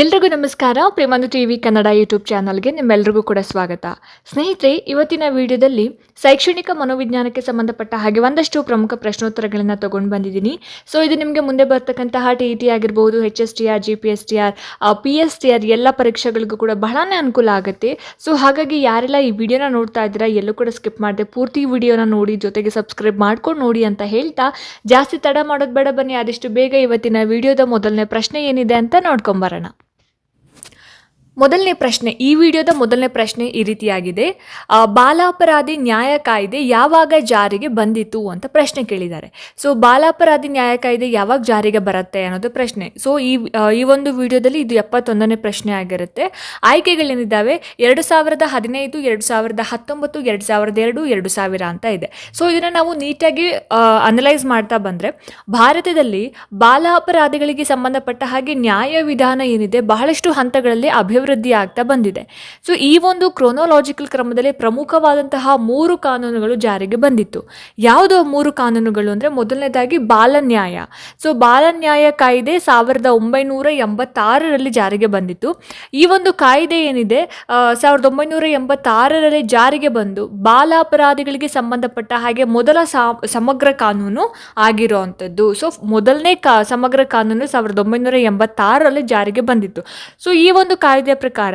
ಎಲ್ರಿಗೂ ನಮಸ್ಕಾರ. ಪ್ರೇಮಾನು TV Kannada YouTube ಚಾನಲ್ಗೆ ನಿಮ್ಮೆಲ್ಲರಿಗೂ ಕೂಡ ಸ್ವಾಗತ. ಸ್ನೇಹಿತರೆ, ಇವತ್ತಿನ ವಿಡಿಯೋದಲ್ಲಿ ಶೈಕ್ಷಣಿಕ ಮನೋವಿಜ್ಞಾನಕ್ಕೆ ಸಂಬಂಧಪಟ್ಟ ಹಾಗೆ ಒಂದಷ್ಟು ಪ್ರಮುಖ ಪ್ರಶ್ನೋತ್ತರಗಳನ್ನು ತಗೊಂಡು ಬಂದಿದ್ದೀನಿ. ಸೊ ಇದು ನಿಮಗೆ ಮುಂದೆ ಬರ್ತಕ್ಕಂತಹ ಟಿ ಇ ಟಿ ಆಗಿರ್ಬೋದು H S T R G P S T R P S T R ಎಲ್ಲ ಪರೀಕ್ಷೆಗಳಿಗೂ ಕೂಡ ಬಹಳನೇ ಅನುಕೂಲ ಆಗುತ್ತೆ. ಸೊ ಹಾಗಾಗಿ ಯಾರೆಲ್ಲ ಈ ವಿಡಿಯೋನ ನೋಡ್ತಾ ಇದ್ದೀರಾ, ಎಲ್ಲೂ ಕೂಡ ಸ್ಕಿಪ್ ಮಾಡಿದೆ ಪೂರ್ತಿ ವಿಡಿಯೋನ ನೋಡಿ, ಜೊತೆಗೆ ಸಬ್ಸ್ಕ್ರೈಬ್ ಮಾಡ್ಕೊಂಡು ನೋಡಿ ಅಂತ ಹೇಳ್ತಾ, ಜಾಸ್ತಿ ತಡ ಮಾಡೋದು ಬೇಡ ಬನ್ನಿ, ಆದಷ್ಟು ಬೇಗ ಇವತ್ತಿನ ವಿಡಿಯೋದ ಮೊದಲನೇ ಪ್ರಶ್ನೆ ಏನಿದೆ ಅಂತ ನೋಡ್ಕೊಂಬರೋಣ. ಮೊದಲನೇ ಪ್ರಶ್ನೆ, ಈ ವಿಡಿಯೋದ ಮೊದಲನೇ ಪ್ರಶ್ನೆ ಈ ರೀತಿಯಾಗಿದೆ. ಬಾಲಾಪರಾಧಿ ನ್ಯಾಯ ಕಾಯ್ದೆ ಯಾವಾಗ ಜಾರಿಗೆ ಬಂದಿತ್ತು ಅಂತ ಪ್ರಶ್ನೆ ಕೇಳಿದ್ದಾರೆ. ಸೊ, ಬಾಲಾಪರಾಧಿ ನ್ಯಾಯ ಕಾಯ್ದೆ ಯಾವಾಗ ಜಾರಿಗೆ ಬರುತ್ತೆ ಅನ್ನೋದು ಪ್ರಶ್ನೆ. ಸೊ, ಈ ಈ ಒಂದು ವಿಡಿಯೋದಲ್ಲಿ ಇದು ಎಪ್ಪತ್ತೊಂದನೇ ಪ್ರಶ್ನೆ ಆಗಿರುತ್ತೆ. ಆಯ್ಕೆಗಳೇನಿದ್ದಾವೆ? ಎರಡು ಸಾವಿರದ ಹದಿನೈದು, ಎರಡು ಸಾವಿರದ ಹತ್ತೊಂಬತ್ತು, ಎರಡು ಸಾವಿರದ ಎರಡು ಎರಡು ಸಾವಿರ ಅಂತ ಇದೆ. ಸೊ, ಇದನ್ನು ನಾವು ನೀಟಾಗಿ ಅನಲೈಸ್ ಮಾಡ್ತಾ ಬಂದರೆ, ಭಾರತದಲ್ಲಿ ಬಾಲ ಅಪರಾಧಿಗಳಿಗೆ ಸಂಬಂಧಪಟ್ಟ ಹಾಗೆ ನ್ಯಾಯ ವಿಧಾನ ಏನಿದೆ, ಬಹಳಷ್ಟು ಹಂತಗಳಲ್ಲಿ ಅಭಿವೃದ್ಧಿ ಆಗ್ತಾ ಬಂದಿದೆ. ಸೊ ಈ ಒಂದು ಕ್ರೊನೋಲಾಜಿಕಲ್ ಕ್ರಮದಲ್ಲಿ ಪ್ರಮುಖವಾದಂತಹ ಮೂರು ಕಾನೂನುಗಳು ಜಾರಿಗೆ ಬಂದಿತ್ತು. ಯಾವುದು ಮೂರು ಕಾನೂನುಗಳು ಅಂದರೆ ಮೊದಲನೇದಾಗಿ ಬಾಲನ್ಯಾಯ ಸೊ ಬಾಲನ್ಯಾಯ ಕಾಯ್ದೆ ಸಾವಿರದ ಒಂಬೈನೂರ ಎಂಬತ್ತಾರರಲ್ಲಿ ಜಾರಿಗೆ ಬಂದಿತ್ತು. ಈ ಒಂದು ಕಾಯ್ದೆ ಏನಿದೆ ಸಾವಿರದ ಒಂಬೈನೂರ ಎಂಬತ್ತಾರರಲ್ಲಿ ಜಾರಿಗೆ ಬಂದು ಬಾಲ ಅಪರಾಧಿಗಳಿಗೆ ಸಂಬಂಧಪಟ್ಟ ಹಾಗೆ ಮೊದಲ ಸಮಗ್ರ ಕಾನೂನು ಆಗಿರುವಂಥದ್ದು. ಸೊ ಮೊದಲನೇ ಕಾ, ಸಮಗ್ರ ಕಾನೂನು ಸಾವಿರದ ಒಂಬೈನೂರ ಎಂಬತ್ತಾರರಲ್ಲಿ ಜಾರಿಗೆ ಬಂದಿತ್ತು. ಸೊ ಈ ಒಂದು ಕಾಯ್ದೆಯ ಪ್ರಕಾರ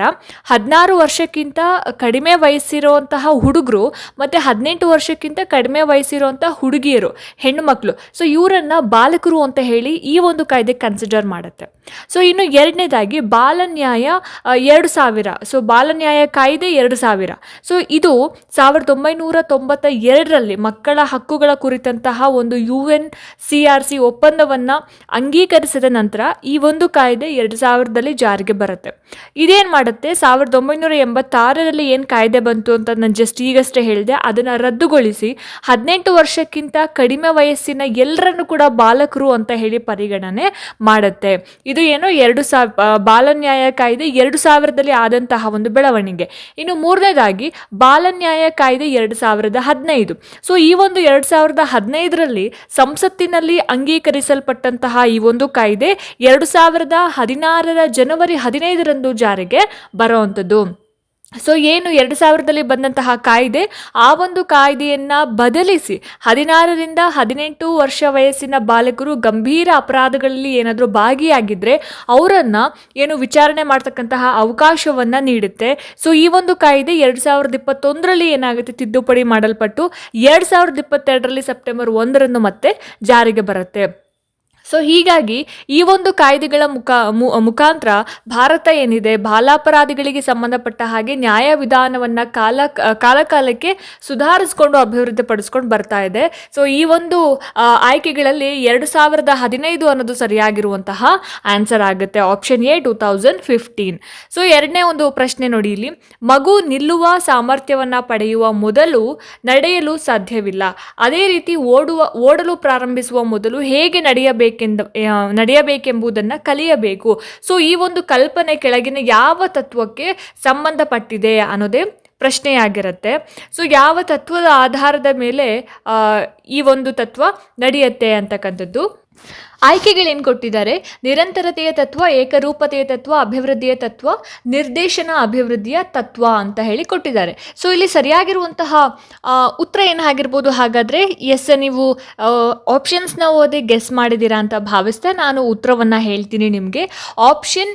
ಹದಿನಾರು ವರ್ಷಕ್ಕಿಂತ ಕಡಿಮೆ ವಯಸ್ಸಿರುವಂತಹ ಹುಡುಗರು ಮತ್ತು ಹದಿನೆಂಟು ವರ್ಷಕ್ಕಿಂತ ಕಡಿಮೆ ವಯಸ್ಸಿರುವಂಥ ಹುಡುಗಿಯರು ಹೆಣ್ಣು ಮಕ್ಕಳು ಸೊ ಇವರನ್ನ ಬಾಲಕರು ಅಂತ ಹೇಳಿ ಈ ಒಂದು ಕಾಯ್ದೆ ಕನ್ಸಿಡರ್ ಮಾಡುತ್ತೆ. ಸೊ ಇನ್ನು ಎರಡನೇದಾಗಿ ಬಾಲನ್ಯಾಯ ಎರಡು ಸಾವಿರ. ಸೊ ಬಾಲನ್ಯಾಯ ಕಾಯ್ದೆ ಎರಡು ಸಾವಿರ. ಸೊ ಇದು ಸಾವಿರದ ಒಂಬೈನೂರ ತೊಂಬತ್ತ ಎರಡರಲ್ಲಿ ಮಕ್ಕಳ ಹಕ್ಕುಗಳ ಕುರಿತಂತಹ ಒಂದು U N C R C ಒಪ್ಪಂದವನ್ನು ಅಂಗೀಕರಿಸಿದ ನಂತರ ಈ ಒಂದು ಕಾಯ್ದೆ ಎರಡು ಸಾವಿರದಲ್ಲಿ ಜಾರಿಗೆ ಬರುತ್ತೆ. ಇದೇನು ಮಾಡುತ್ತೆ? ಸಾವಿರದ ಒಂಬೈನೂರ ಎಂಬತ್ತಾರರಲ್ಲಿ ಏನು ಕಾಯ್ದೆ ಬಂತು ಅಂತ ನಾನು ಜಸ್ಟ್ ಈಗಷ್ಟೇ ಹೇಳಿದೆ, ಅದನ್ನು ರದ್ದುಗೊಳಿಸಿ ಹದಿನೆಂಟು ವರ್ಷಕ್ಕಿಂತ ಕಡಿಮೆ ವಯಸ್ಸಿನ ಎಲ್ಲರನ್ನು ಕೂಡ ಬಾಲಕರು ಅಂತ ಹೇಳಿ ಪರಿಗಣನೆ ಮಾಡುತ್ತೆ. ಇದು ಏನು? ಎರಡು ಸಾವಿರ ಬಾಲನ್ಯಾಯ ಬಾಲ ನ್ಯಾಯ ಕಾಯ್ದೆ ಎರಡು ಸಾವಿರದಲ್ಲಿ ಆದಂತಹ ಒಂದು ಬೆಳವಣಿಗೆ. ಇನ್ನು ಮೂರನೇದಾಗಿ, ಬಾಲನ್ಯಾಯ ಕಾಯ್ದೆ ಎರಡು ಸಾವಿರದ ಹದಿನೈದು. ಸೊ ಈ ಒಂದು ಎರಡು ಸಾವಿರದ ಹದಿನೈದರಲ್ಲಿ ಸಂಸತ್ತಿನಲ್ಲಿ ಅಂಗೀಕರಿಸಲ್ಪಟ್ಟಂತಹ ಈ ಒಂದು ಕಾಯ್ದೆ ಎರಡು ಸಾವಿರದ ಹದಿನಾರರ ಜನವರಿ ಹದಿನೈದರಂದು ಜಾರಿಗೆ ಬರುವಂಥದ್ದು. ಸೊ ಏನು ಎರಡು ಸಾವಿರದಲ್ಲಿ ಬಂದಂತಹ ಕಾಯ್ದೆ, ಆ ಒಂದು ಕಾಯ್ದೆಯನ್ನು ಬದಲಿಸಿ ಹದಿನಾರರಿಂದ ಹದಿನೆಂಟು ವರ್ಷ ವಯಸ್ಸಿನ ಬಾಲಕರು ಗಂಭೀರ ಅಪರಾಧಗಳಲ್ಲಿ ಏನಾದರೂ ಭಾಗಿಯಾಗಿದ್ದರೆ ಅವರನ್ನು ಏನು ವಿಚಾರಣೆ ಮಾಡ್ತಕ್ಕಂತಹ ಅವಕಾಶವನ್ನು ನೀಡುತ್ತೆ. ಸೊ ಈ ಒಂದು ಕಾಯ್ದೆ ಎರಡು ಸಾವಿರದ ಇಪ್ಪತ್ತೊಂದರಲ್ಲಿ ಏನಾಗುತ್ತೆ? ತಿದ್ದುಪಡಿ ಮಾಡಲ್ಪಟ್ಟು ಎರಡು ಸಾವಿರದ ಇಪ್ಪತ್ತೆರಡರಲ್ಲಿ ಸೆಪ್ಟೆಂಬರ್ ಒಂದರಂದು ಮತ್ತೆ ಜಾರಿಗೆ ಬರುತ್ತೆ. ಸೊ ಹೀಗಾಗಿ ಈ ಒಂದು ಕಾಯ್ದೆಗಳ ಮುಖ ಮುಖಾಂತರ ಭಾರತ ಏನಿದೆ, ಬಾಲಾಪರಾಧಿಗಳಿಗೆ ಸಂಬಂಧಪಟ್ಟ ಹಾಗೆ ನ್ಯಾಯ ವಿಧಾನವನ್ನು ಕಾಲ, ಕಾಲಕಾಲಕ್ಕೆ ಸುಧಾರಿಸ್ಕೊಂಡು ಅಭಿವೃದ್ಧಿ ಪಡಿಸ್ಕೊಂಡು ಬರ್ತಾ ಇದೆ. ಸೊ ಈ ಒಂದು ಆಯ್ಕೆಗಳಲ್ಲಿ ಎರಡು ಸಾವಿರದ ಹದಿನೈದು ಅನ್ನೋದು ಸರಿಯಾಗಿರುವಂತಹ ಆನ್ಸರ್ ಆಗುತ್ತೆ. Option A two thousand fifteen so ಎರಡನೇ ಒಂದು ಪ್ರಶ್ನೆ ನೋಡಿ ಇಲ್ಲಿ. ಮಗು ನಿಲ್ಲುವ ಸಾಮರ್ಥ್ಯವನ್ನು ಪಡೆಯುವ ಮೊದಲು ನಡೆಯಲು ಸಾಧ್ಯವಿಲ್ಲ. ಅದೇ ರೀತಿ ಓಡುವ, ಓಡಲು ಪ್ರಾರಂಭಿಸುವ ಮೊದಲು ಹೇಗೆ ನಡೆಯಬೇಕೆಂದ ನಡೆಯಬೇಕೆಂಬುದನ್ನು ಕಲಿಯಬೇಕು. ಸೊ ಈ ಒಂದು ಕಲ್ಪನೆ ಕೆಳಗಿನ ಯಾವ ತತ್ವಕ್ಕೆ ಸಂಬಂಧಪಟ್ಟಿದೆ ಅನ್ನೋದೇ ಪ್ರಶ್ನೆಯಾಗಿರುತ್ತೆ. ಸೊ ಯಾವ ತತ್ವದ ಆಧಾರದ ಮೇಲೆ ಈ ಒಂದು ತತ್ವ ನಡೆಯುತ್ತೆ ಅಂತಕ್ಕಂಥದ್ದು? ಆಯ್ಕೆಗಳೇನು ಕೊಟ್ಟಿದ್ದಾರೆ? ನಿರಂತರತೆಯ ತತ್ವ, ಏಕರೂಪತೆಯ ತತ್ವ, ಅಭಿವೃದ್ಧಿಯ ತತ್ವ, ನಿರ್ದೇಶನ ಅಭಿವೃದ್ಧಿಯ ತತ್ವ ಅಂತ ಹೇಳಿ ಕೊಟ್ಟಿದ್ದಾರೆ. ಸೊ ಇಲ್ಲಿ ಸರಿಯಾಗಿರುವಂತಹ ಉತ್ತರ ಏನಾಗಿರ್ಬೋದು? ಹಾಗಾದರೆ ಎಸ್ ನೀವು ಆಪ್ಷನ್ಸ್ನ ಓದಿ ಗೆಸ್ ಮಾಡಿದ್ದೀರಾ ಅಂತ ಭಾವಿಸ್ತಾ ನಾನು ಉತ್ತರವನ್ನು ಹೇಳ್ತೀನಿ ನಿಮಗೆ. ಆಪ್ಷನ್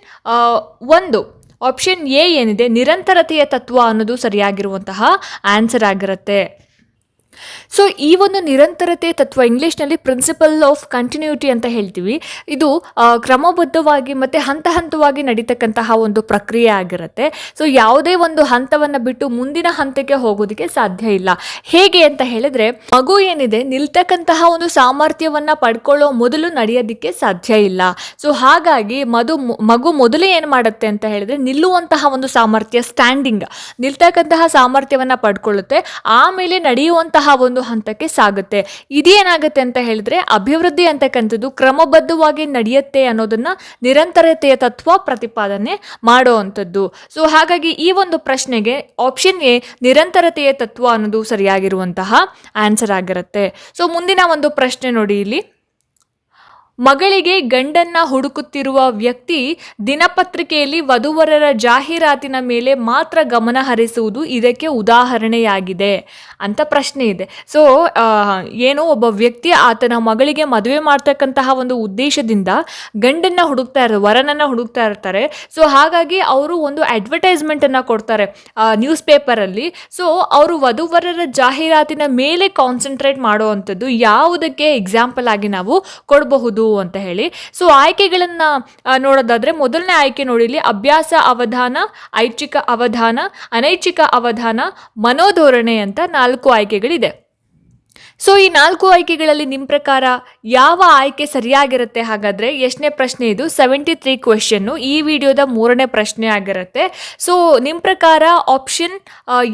ಒಂದು ಆಪ್ಷನ್ ಎ ಏನಿದೆ ನಿರಂತರತೆಯ ತತ್ವ ಅನ್ನೋದು ಸರಿಯಾಗಿರುವಂತಹ ಆನ್ಸರ್ ಆಗಿರುತ್ತೆ. ಸೊ ಈ ಒಂದು ನಿರಂತರತೆ ತತ್ವ ಇಂಗ್ಲೀಷ್ನಲ್ಲಿ ಪ್ರಿನ್ಸಿಪಲ್ ಆಫ್ ಕಂಟಿನ್ಯೂಟಿ ಅಂತ ಹೇಳ್ತೀವಿ. ಇದು ಕ್ರಮಬದ್ಧವಾಗಿ ಮತ್ತು ಹಂತ ಹಂತವಾಗಿ ನಡೀತಕ್ಕಂತಹ ಒಂದು ಪ್ರಕ್ರಿಯೆ ಆಗಿರುತ್ತೆ. ಸೊ ಯಾವುದೇ ಒಂದು ಹಂತವನ್ನು ಬಿಟ್ಟು ಮುಂದಿನ ಹಂತಕ್ಕೆ ಹೋಗೋದಕ್ಕೆ ಸಾಧ್ಯ ಇಲ್ಲ. ಹೇಗೆ ಅಂತ ಹೇಳಿದ್ರೆ, ಮಗು ಏನಿದೆ, ನಿಲ್ತಕ್ಕಂತಹ ಒಂದು ಸಾಮರ್ಥ್ಯವನ್ನು ಪಡ್ಕೊಳ್ಳೋ ಮೊದಲು ನಡೆಯೋದಕ್ಕೆ ಸಾಧ್ಯ ಇಲ್ಲ. ಸೊ ಹಾಗಾಗಿ ಮದು, ಮಗು ಮೊದಲು ಏನು ಮಾಡುತ್ತೆ ಅಂತ ಹೇಳಿದ್ರೆ, ನಿಲ್ಲುವಂತಹ ಒಂದು ಸಾಮರ್ಥ್ಯ ಸ್ಟ್ಯಾಂಡಿಂಗ್ ನಿಲ್ತಕ್ಕಂತಹ ಸಾಮರ್ಥ್ಯವನ್ನು ಪಡ್ಕೊಳ್ಳುತ್ತೆ. ಆಮೇಲೆ ನಡೆಯುವಂತಹ ಒಂದು ಹಂತಕ್ಕೆ ಸಾಗುತ್ತೆ. ಇದೇನಾಗುತ್ತೆ ಅಂತ ಹೇಳಿದ್ರೆ ಅಭಿವೃದ್ಧಿ ಅಂತಕ್ಕಂಥದ್ದು ಕ್ರಮಬದ್ಧವಾಗಿ ನಡೆಯುತ್ತೆ ಅನ್ನೋದನ್ನ ನಿರಂತರತೆಯ ತತ್ವ ಪ್ರತಿಪಾದನೆ ಮಾಡುವಂಥದ್ದು. ಸೊ ಹಾಗಾಗಿ ಈ ಒಂದು ಪ್ರಶ್ನೆಗೆ ಆಪ್ಷನ್ ಎ ನಿರಂತರತೆಯ ತತ್ವ ಅನ್ನೋದು ಸರಿಯಾಗಿರುವಂತಹ ಆನ್ಸರ್ ಆಗಿರುತ್ತೆ. ಸೊ ಮುಂದಿನ ಒಂದು ಪ್ರಶ್ನೆ ನೋಡಿ ಇಲ್ಲಿ. ಮಗಳಿಗೆ ಗಂಡನ್ನ ಹುಡುಕುತ್ತಿರುವ ವ್ಯಕ್ತಿ ದಿನಪತ್ರಿಕೆಯಲ್ಲಿ ವಧುವರರ ಜಾಹೀರಾತಿನ ಮೇಲೆ ಮಾತ್ರ ಗಮನ ಹರಿಸುವುದು ಇದಕ್ಕೆ ಉದಾಹರಣೆಯಾಗಿದೆ ಅಂತ ಪ್ರಶ್ನೆ ಇದೆ. ಸೊ ಏನು ಒಬ್ಬ ವ್ಯಕ್ತಿ ಆತನ ಮಗಳಿಗೆ ಮದುವೆ ಮಾಡ್ತಕ್ಕಂತಹ ಒಂದು ಉದ್ದೇಶದಿಂದ ಗಂಡನ್ನ ಹುಡುಕ್ತಾ ಇರ್ತಾರೆ, ವರನನ್ನ ಹುಡುಕ್ತಾ ಇರ್ತಾರೆ. ಸೊ ಹಾಗಾಗಿ ಅವರು ಒಂದು ಅಡ್ವರ್ಟೈಸ್ಮೆಂಟ್ ಅನ್ನ ಕೊಡ್ತಾರೆ ನ್ಯೂಸ್ ಪೇಪರಲ್ಲಿ ಸೊ ಅವರು ವಧುವರರ ಜಾಹೀರಾತಿನ ಮೇಲೆ ಕಾನ್ಸಂಟ್ರೇಟ್ ಮಾಡುವಂಥದ್ದು ಯಾವುದಕ್ಕೆ ಎಕ್ಸಾಂಪಲ್ ಆಗಿ ನಾವು ಕೊಡಬಹುದು? ಅಂತ ಹೇಳಿ. ಸೊ ಆಯ್ಕೆಗಳನ್ನ ನೋಡೋದಾದ್ರೆ ಮೊದಲನೇ ಆಯ್ಕೆ ನೋಡಿಲಿ ಅಭ್ಯಾಸ ಅವಧಾನ, ಐಚ್ಛಿಕ ಅವಧಾನ, ಅನೈಚ್ಛಿಕ ಅವಧಾನ, ಮನೋಧೋರಣೆ ಅಂತ ನಾಲ್ಕು ಆಯ್ಕೆಗಳಿದೆ. ಸೊ ಈ ನಾಲ್ಕು ಆಯ್ಕೆಗಳಲ್ಲಿ ನಿಮ್ಮ ಪ್ರಕಾರ ಯಾವ ಆಯ್ಕೆ ಸರಿಯಾಗಿರುತ್ತೆ? ಹಾಗಾದರೆ ಎಷ್ಟನೇ ಪ್ರಶ್ನೆ ಇದು ಸೆವೆಂಟಿ ತ್ರೀ ಕ್ವೆಶನ್ನು ಈ ವಿಡಿಯೋದ ಮೂರನೇ ಪ್ರಶ್ನೆ ಆಗಿರುತ್ತೆ. ಸೊ ನಿಮ್ಮ ಪ್ರಕಾರ ಆಪ್ಷನ್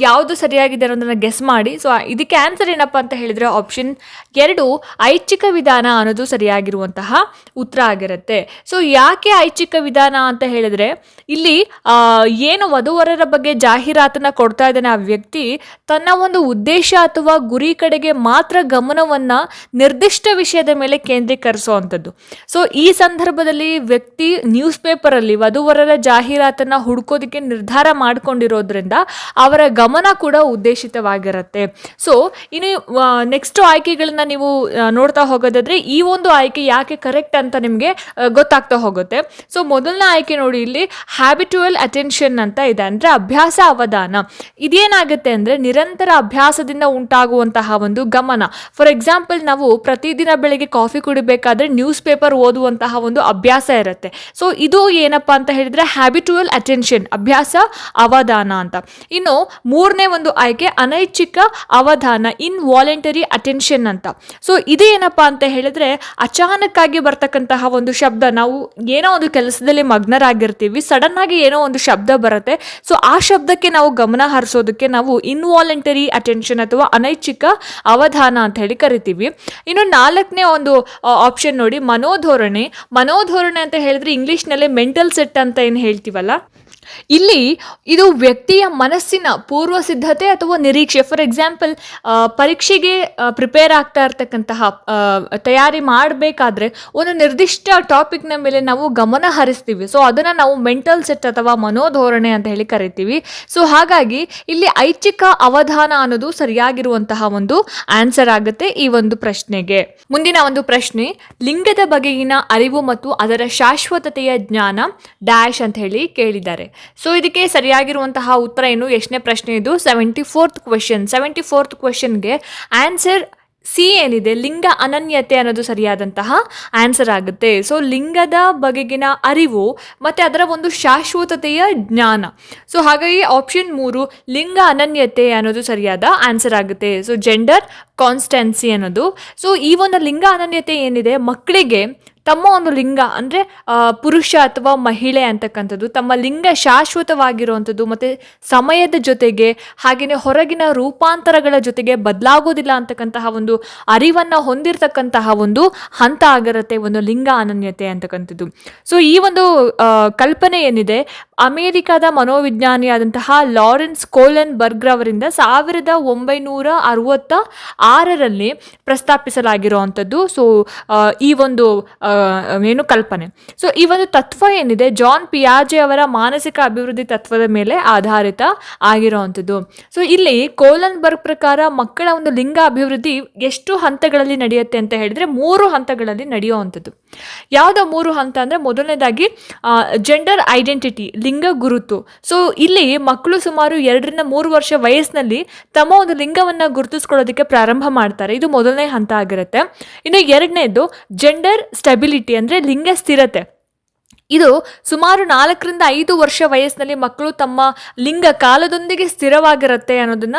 ಯಾವುದು ಸರಿಯಾಗಿದೆ ಅನ್ನೋದನ್ನು ಗೆಸ್ ಮಾಡಿ. ಸೊ ಇದಕ್ಕೆ ಆನ್ಸರ್ ಏನಪ್ಪ ಅಂತ ಹೇಳಿದ್ರೆ ಆಪ್ಷನ್ ಎರಡು, ಐಚ್ಛಿಕ ವಿಧಾನ ಅನ್ನೋದು ಸರಿಯಾಗಿರುವಂತಹ ಉತ್ತರ ಆಗಿರುತ್ತೆ. ಸೊ ಯಾಕೆ ಐಚ್ಛಿಕ ವಿಧಾನ ಅಂತ ಹೇಳಿದ್ರೆ, ಇಲ್ಲಿ ಏನು ವಧುವರರ ಬಗ್ಗೆ ಜಾಹೀರಾತನ್ನು ಕೊಡ್ತಾ ಇದ್ದಾನೆ ಆ ವ್ಯಕ್ತಿ, ತನ್ನ ಒಂದು ಉದ್ದೇಶ ಅಥವಾ ಗುರಿ ಕಡೆಗೆ ಮಾತ್ರ ಗಮನವನ್ನ ನಿರ್ದಿಷ್ಟ ವಿಷಯದ ಮೇಲೆ ಕೇಂದ್ರೀಕರಿಸುವಂಥದ್ದು. ಸೊ ಈ ಸಂದರ್ಭದಲ್ಲಿ ವ್ಯಕ್ತಿ ನ್ಯೂಸ್ ಪೇಪರಲ್ಲಿ ವಧುವರರ ಜಾಹೀರಾತನ್ನ ಹುಡ್ಕೋದಕ್ಕೆ ನಿರ್ಧಾರ ಮಾಡ್ಕೊಂಡಿರೋದ್ರಿಂದ ಅವರ ಗಮನ ಕೂಡ ಉದ್ದೇಶಿತವಾಗಿರುತ್ತೆ. ಸೊ ಇನ್ನು ನೆಕ್ಸ್ಟ್ ಆಯ್ಕೆಗಳನ್ನ ನೀವು ನೋಡ್ತಾ ಹೋಗೋದಾದ್ರೆ, ಈ ಒಂದು ಆಯ್ಕೆ ಯಾಕೆ ಕರೆಕ್ಟ್ ಅಂತ ನಿಮಗೆ ಗೊತ್ತಾಗ್ತಾ ಹೋಗುತ್ತೆ. ಸೊ ಮೊದಲನೇ ಆಯ್ಕೆ ನೋಡಿ, ಇಲ್ಲಿ ಹ್ಯಾಬಿಟುವಲ್ ಅಟೆನ್ಷನ್ ಅಂತ ಇದೆ. ಅಂದ್ರೆ ಅಭ್ಯಾಸ ಅವಧಾನ. ಇದೇನಾಗುತ್ತೆ ಅಂದ್ರೆ ನಿರಂತರ ಅಭ್ಯಾಸದಿಂದ ಉಂಟಾಗುವಂತಹ ಒಂದು ಗಮನ. ಫಾರ್ ಎಕ್ಸಾಂಪಲ್ ನಾವು ಪ್ರತಿದಿನ ಬೆಳಿಗ್ಗೆ ಕಾಫಿ ಕುಡಿಬೇಕಾದ್ರೆ ನ್ಯೂಸ್ ಪೇಪರ್ ಓದುವಂತಹ ಒಂದು ಅಭ್ಯಾಸ ಇರುತ್ತೆ. ಸೊ ಇದು ಏನಪ್ಪ ಅಂತ ಹೇಳಿದ್ರೆ ಹ್ಯಾಬಿಟುವಲ್ ಅಟೆನ್ಷನ್ ಅಭ್ಯಾಸ, ಅವಧಾನ ಅಂತ. ಇನ್ನು ಮೂರನೇ ಒಂದು ಆಯ್ಕೆ ಅನೈಚ್ಛಿಕ ಅವಧಾನ ಇನ್ ವಾಲಂಟರಿ ಅಟೆನ್ಷನ್ ಅಂತ. ಸೊ ಇದು ಏನಪ್ಪ ಅಂತ ಹೇಳಿದ್ರೆ ಅಚಾನಕ್ಕಾಗಿ ಬರ್ತಕ್ಕಂತಹ ಒಂದು ಶಬ್ದ, ನಾವು ಏನೋ ಒಂದು ಕೆಲಸದಲ್ಲಿ ಮಗ್ನರಾಗಿರ್ತೀವಿ ಸಡನ್ ಆಗಿ ಏನೋ ಒಂದು ಶಬ್ದ ಬರುತ್ತೆ. ಸೊ ಆ ಶಬ್ದಕ್ಕೆ ನಾವು ಗಮನ ಹರಿಸೋದಕ್ಕೆ ನಾವು ಇನ್ವಾಲಂಟರಿ ಅಟೆನ್ಷನ್ ಅಥವಾ ಅನೈಚ್ಛಿಕ ಅವಧಾನ ಅಂತ ಹೇಳಿ ಕರಿತೀವಿ. ಇನ್ನು ನಾಲ್ಕನೇ ಒಂದು ಆಪ್ಷನ್ ನೋಡಿ ಮನೋಧೋರಣೆ. ಮನೋಧೋರಣೆ ಅಂತ ಹೇಳಿದ್ರೆ ಇಂಗ್ಲಿಷ್ನಲ್ಲೇ ಮೆಂಟಲ್ ಸೆಟ್ ಅಂತ ಏನು ಹೇಳ್ತೀವಲ್ಲ? ಇಲ್ಲಿ ಇದು ವ್ಯಕ್ತಿಯ ಮನಸ್ಸಿನ ಪೂರ್ವ ಸಿದ್ಧತೆ ಅಥವಾ ನಿರೀಕ್ಷೆ. ಫಾರ್ ಎಕ್ಸಾಂಪಲ್ ಪರೀಕ್ಷೆಗೆ ಪ್ರಿಪೇರ್ ಆಗ್ತಾ ಇರ್ತಕ್ಕಂತಹ ತಯಾರಿ ಮಾಡಬೇಕಾದ್ರೆ ಒಂದು ನಿರ್ದಿಷ್ಟ ಟಾಪಿಕ್ನ ಮೇಲೆ ನಾವು ಗಮನ ಹರಿಸ್ತೀವಿ. ಸೊ ಅದನ್ನು ನಾವು ಮೆಂಟಲ್ ಸೆಟ್ ಅಥವಾ ಮನೋಧೋರಣೆ ಅಂತ ಹೇಳಿ ಕರಿತೀವಿ. ಸೊ ಹಾಗಾಗಿ ಇಲ್ಲಿ ಐಚ್ಛಿಕ ಅವಧಾನ ಅನ್ನೋದು ಸರಿಯಾಗಿರುವಂತಹ ಒಂದು ಆನ್ಸರ್ ಆಗುತ್ತೆ ಈ ಒಂದು ಪ್ರಶ್ನೆಗೆ. ಮುಂದಿನ ಒಂದು ಪ್ರಶ್ನೆ, ಲಿಂಗದ ಬಗೆಗಿನ ಅರಿವು ಮತ್ತು ಅದರ ಶಾಶ್ವತತೆಯ ಜ್ಞಾನ ಡ್ಯಾಶ್ ಅಂತ ಹೇಳಿ ಕೇಳಿದ್ದಾರೆ. ಸೊ ಇದಕ್ಕೆ ಸರಿಯಾಗಿರುವಂತಹ ಉತ್ತರ ಏನು? ಎಷ್ಟನೇ ಪ್ರಶ್ನೆ ಇದು. Seventy fourth question seventy fourth ಕ್ವೆಶನ್ಗೆ answer C ಏನಿದೆ? ಲಿಂಗ ಅನನ್ಯತೆ ಅನ್ನೋದು ಸರಿಯಾದಂತಹ ಆನ್ಸರ್ ಆಗುತ್ತೆ. ಸೊ ಲಿಂಗದ ಬಗೆಗಿನ ಅರಿವು ಮತ್ತು ಅದರ ಒಂದು ಶಾಶ್ವತತೆಯ ಜ್ಞಾನ. ಸೊ ಹಾಗಾಗಿ ಆಪ್ಷನ್ ಮೂರು, ಲಿಂಗ ಅನನ್ಯತೆ ಅನ್ನೋದು ಸರಿಯಾದ ಆನ್ಸರ್ ಆಗುತ್ತೆ. ಸೊ ಜೆಂಡರ್ ಕಾನ್ಸ್ಟೆನ್ಸಿ ಅನ್ನೋದು. ಸೊ ಈ ಒಂದು ಲಿಂಗ ಅನನ್ಯತೆ ಏನಿದೆ? ಮಕ್ಕಳಿಗೆ ತಮ್ಮ ಒಂದು ಲಿಂಗ, ಅಂದರೆ ಪುರುಷ ಅಥವಾ ಮಹಿಳೆ ಅಂತಕ್ಕಂಥದ್ದು, ತಮ್ಮ ಲಿಂಗ ಶಾಶ್ವತವಾಗಿರುವಂಥದ್ದು, ಮತ್ತು ಸಮಯದ ಜೊತೆಗೆ ಹಾಗೆಯೇ ಹೊರಗಿನ ರೂಪಾಂತರಗಳ ಜೊತೆಗೆ ಬದಲಾಗೋದಿಲ್ಲ ಅಂತಕ್ಕಂತಹ ಒಂದು ಅರಿವನ್ನು ಹೊಂದಿರತಕ್ಕಂತಹ ಒಂದು ಹಂತ ಆಗಿರುತ್ತೆ ಒಂದು ಲಿಂಗ ಅನನ್ಯತೆ ಅಂತಕ್ಕಂಥದ್ದು. ಸೊ ಈ ಒಂದು ಕಲ್ಪನೆ ಏನಿದೆ, ಅಮೇರಿಕಾದ ಮನೋವಿಜ್ಞಾನಿಯಾದಂತಹ ಲಾರೆನ್ಸ್ ಕೋಲನ್ ಬರ್ಗ್ರವರಿಂದ ಸಾವಿರದ ಒಂಬೈನೂರ ಅರವತ್ತ ಆರರಲ್ಲಿ ಪ್ರಸ್ತಾಪಿಸಲಾಗಿರುವಂಥದ್ದು. ಸೊ ಈ ಒಂದು ಏನು ಕಲ್ಪನೆ. ಸೊ ಈ ಒಂದು ತತ್ವ ಏನಿದೆ ಜಾನ್ ಪಿಯಾಜೆ ಅವರ ಮಾನಸಿಕ ಅಭಿವೃದ್ಧಿ ತತ್ವದ ಮೇಲೆ ಆಧಾರಿತ ಆಗಿರುವಂಥದ್ದು. ಸೊ ಇಲ್ಲಿ ಕೋಲನ್ ಬರ್ಗ್ ಪ್ರಕಾರ ಮಕ್ಕಳ ಒಂದು ಲಿಂಗ ಅಭಿವೃದ್ಧಿ ಎಷ್ಟು ಹಂತಗಳಲ್ಲಿ ನಡೆಯುತ್ತೆ ಅಂತ ಹೇಳಿದ್ರೆ ಮೂರು ಹಂತಗಳಲ್ಲಿ ನಡೆಯುವಂಥದ್ದು. ಯಾವುದೋ ಮೂರು ಹಂತ ಅಂದರೆ ಮೊದಲನೇದಾಗಿ ಜೆಂಡರ್ ಐಡೆಂಟಿಟಿ ಲಿಂಗ ಗುರುತು. ಸೊ ಇಲ್ಲಿ ಮಕ್ಕಳು ಸುಮಾರು ಎರಡರಿಂದ ಮೂರು ವರ್ಷ ವಯಸ್ಸಿನಲ್ಲಿ ತಮ್ಮ ಒಂದು ಲಿಂಗವನ್ನು ಗುರುತಿಸ್ಕೊಳ್ಳೋದಕ್ಕೆ ಪ್ರಾರಂಭ ಮಾಡ್ತಾರೆ. ಇದು ಮೊದಲನೇ ಹಂತ ಆಗಿರುತ್ತೆ. ಇನ್ನು ಎರಡನೇದು ಜೆಂಡರ್ ಸ್ಟೆಬಿಲಿಟಿ ಅಂದರೆ ಲಿಂಗ ಸ್ಥಿರತೆ. ಇದು ಸುಮಾರು ನಾಲ್ಕರಿಂದ ಐದು ವರ್ಷ ವಯಸ್ಸಿನಲ್ಲಿ ಮಕ್ಕಳು ತಮ್ಮ ಲಿಂಗ ಕಾಲದೊಂದಿಗೆ ಸ್ಥಿರವಾಗಿರುತ್ತೆ ಅನ್ನೋದನ್ನ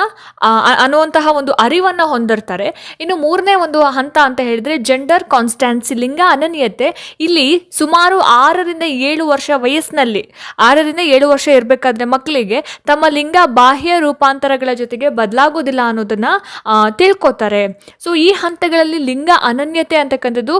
ಅನ್ನುವಂತಹ ಒಂದು ಅರಿವನ್ನ ಹೊಂದಿರ್ತಾರೆ. ಇನ್ನು ಮೂರನೇ ಒಂದು ಹಂತ ಅಂತ ಹೇಳಿದ್ರೆ ಜೆಂಡರ್ ಕಾನ್ಸ್ಟಾನ್ಸಿ ಲಿಂಗ ಅನನ್ಯತೆ. ಇಲ್ಲಿ ಸುಮಾರು ಆರರಿಂದ ಏಳು ವರ್ಷ ವಯಸ್ಸಿನಲ್ಲಿ, ಆರರಿಂದ ಏಳು ವರ್ಷ ಇರಬೇಕಾದ್ರೆ ಮಕ್ಕಳಿಗೆ ತಮ್ಮ ಲಿಂಗ ಬಾಹ್ಯ ರೂಪಾಂತರಗಳ ಜೊತೆಗೆ ಬದಲಾಗೋದಿಲ್ಲ ಅನ್ನೋದನ್ನ ತಿಳ್ಕೊತಾರೆ. ಸೊ ಈ ಹಂತಗಳಲ್ಲಿ ಲಿಂಗ ಅನನ್ಯತೆ ಅಂತಕ್ಕಂಥದ್ದು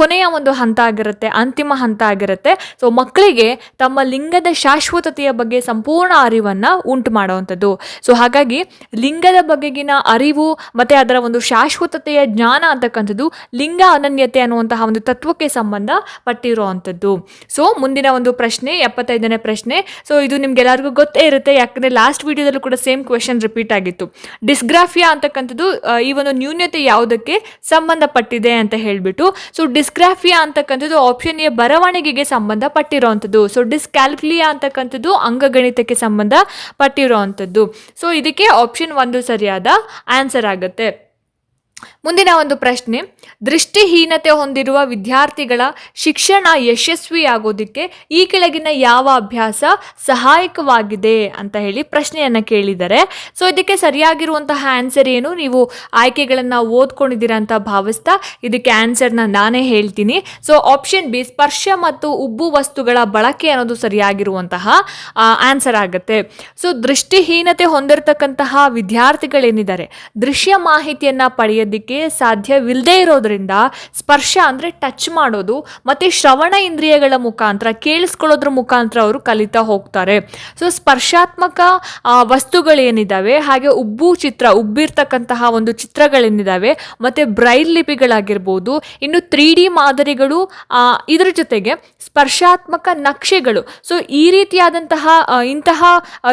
ಕೊನೆಯ ಒಂದು ಹಂತ ಆಗಿರುತ್ತೆ, ಅಂತಿಮ ಹಂತ ಆಗಿರುತ್ತೆ. ಸೊ ಮಕ್ಕಳಿಗೆ ತಮ್ಮ ಲಿಂಗದ ಶಾಶ್ವತತೆಯ ಬಗ್ಗೆ ಸಂಪೂರ್ಣ ಅರಿವನ್ನು ಉಂಟು ಮಾಡುವಂಥದ್ದು. ಸೊ ಹಾಗಾಗಿ ಲಿಂಗದ ಬಗೆಗಿನ ಅರಿವು ಮತ್ತು ಅದರ ಒಂದು ಶಾಶ್ವತತೆಯ ಜ್ಞಾನ ಅಂತಕ್ಕಂಥದ್ದು ಲಿಂಗ ಅನನ್ಯತೆ ಅನ್ನುವಂತಹ ಒಂದು ತತ್ವಕ್ಕೆ ಸಂಬಂಧ ಪಟ್ಟಿರುವಂಥದ್ದು. ಸೊ ಮುಂದಿನ ಒಂದು ಪ್ರಶ್ನೆ, ಎಪ್ಪತ್ತೈದನೇ ಪ್ರಶ್ನೆ. ಸೊ ಇದು ನಿಮ್ಗೆಲ್ಲರಿಗೂ ಗೊತ್ತೇ ಇರುತ್ತೆ, ಯಾಕಂದರೆ ಲಾಸ್ಟ್ ವಿಡಿಯೋದಲ್ಲೂ ಕೂಡ ಸೇಮ್ ಕ್ವೆಶನ್ ರಿಪೀಟ್ ಆಗಿತ್ತು. ಡಿಸ್ಗ್ರಾಫಿಯಾ ಅಂತಕ್ಕಂಥದ್ದು ಈ ಒಂದು ನ್ಯೂನ್ಯತೆ ಯಾವುದಕ್ಕೆ ಸಂಬಂಧಪಟ್ಟಿದೆ ಅಂತ ಹೇಳಿಬಿಟ್ಟು. ಸೊ ಡಿಸ್ಗ್ರಾಫಿಯಾ ಅಂತಕ್ಕಂಥದ್ದು ಆಪ್ಷನ್ ಎ ಬರವಣಿಗೆಗೆ ಸಂಬಂಧಪಟ್ಟಿರುವಂಥದ್ದು ಸೊ ಡಿಸ್ಕ್ಯಾಲ್ಕ್ಲಿಯಾ ಅಂತಕ್ಕಂಥದ್ದು ಅಂಗಗಣಿತಕ್ಕೆ ಸಂಬಂಧ ಪಟ್ಟಿರುವಂಥದ್ದು. ಸೊ ಇದಕ್ಕೆ ಆಪ್ಷನ್ ಒಂದು ಸರಿಯಾದ ಆನ್ಸರ್ ಆಗುತ್ತೆ. ಮುಂದಿನ ಒಂದು ಪ್ರಶ್ನೆ, ದೃಷ್ಟಿಹೀನತೆ ಹೊಂದಿರುವ ವಿದ್ಯಾರ್ಥಿಗಳ ಶಿಕ್ಷಣ ಯಶಸ್ವಿಯಾಗೋದಕ್ಕೆ ಈ ಕೆಳಗಿನ ಯಾವ ಅಭ್ಯಾಸ ಸಹಾಯಕವಾಗಿದೆ ಅಂತ ಹೇಳಿ ಪ್ರಶ್ನೆಯನ್ನು ಕೇಳಿದ್ದಾರೆ. ಸೊ ಇದಕ್ಕೆ ಸರಿಯಾಗಿರುವಂತಹ ಆನ್ಸರ್ ಏನು? ನೀವು ಆಯ್ಕೆಗಳನ್ನು ಓದ್ಕೊಂಡಿದ್ದೀರಾ ಅಂತ ಭಾವಿಸ್ತಾ ಇದಕ್ಕೆ ಆನ್ಸರ್ನ ನಾನೇ ಹೇಳ್ತೀನಿ. ಸೊ ಆಪ್ಷನ್ ಬಿ ಸ್ಪರ್ಶ ಮತ್ತು ಉಬ್ಬು ವಸ್ತುಗಳ ಬಳಕೆ ಅನ್ನೋದು ಸರಿಯಾಗಿರುವಂತಹ ಆನ್ಸರ್ ಆಗುತ್ತೆ. ಸೊ ದೃಷ್ಟಿಹೀನತೆ ಹೊಂದಿರತಕ್ಕಂತಹ ವಿದ್ಯಾರ್ಥಿಗಳೇನಿದ್ದಾರೆ? ದೃಶ್ಯ ಮಾಹಿತಿಯನ್ನು ಪಡೆಯೋದಕ್ಕೆ ಸಾಧ್ಯವಿಲ್ಲದೆ ಇರೋದ್ರಿಂದ ಸ್ಪರ್ಶ ಅಂದರೆ ಟಚ್ ಮಾಡೋದು, ಮತ್ತು ಶ್ರವಣ ಇಂದ್ರಿಯಗಳ ಮುಖಾಂತರ, ಕೇಳಿಸ್ಕೊಳ್ಳೋದ್ರ ಮುಖಾಂತರ ಅವರು ಕಲಿತಾ ಹೋಗ್ತಾರೆ. ಸೊ ಸ್ಪರ್ಶಾತ್ಮಕ ವಸ್ತುಗಳೇನಿದ್ದಾವೆ ಹಾಗೆ ಉಬ್ಬು ಚಿತ್ರ, ಉಬ್ಬಿರ್ತಕ್ಕಂತಹ ಒಂದು ಚಿತ್ರಗಳೇನಿದ್ದಾವೆ ಮತ್ತು ಬ್ರೈಲ್ ಲಿಪಿಗಳಾಗಿರ್ಬೋದು, ಇನ್ನು ತ್ರೀ ಡಿ ಮಾದರಿಗಳು ಇದರ ಇದ್ರ ಜೊತೆಗೆ ಸ್ಪರ್ಶಾತ್ಮಕ ನಕ್ಷೆಗಳು. ಸೊ ಈ ರೀತಿಯಾದಂತಹ ಇಂತಹ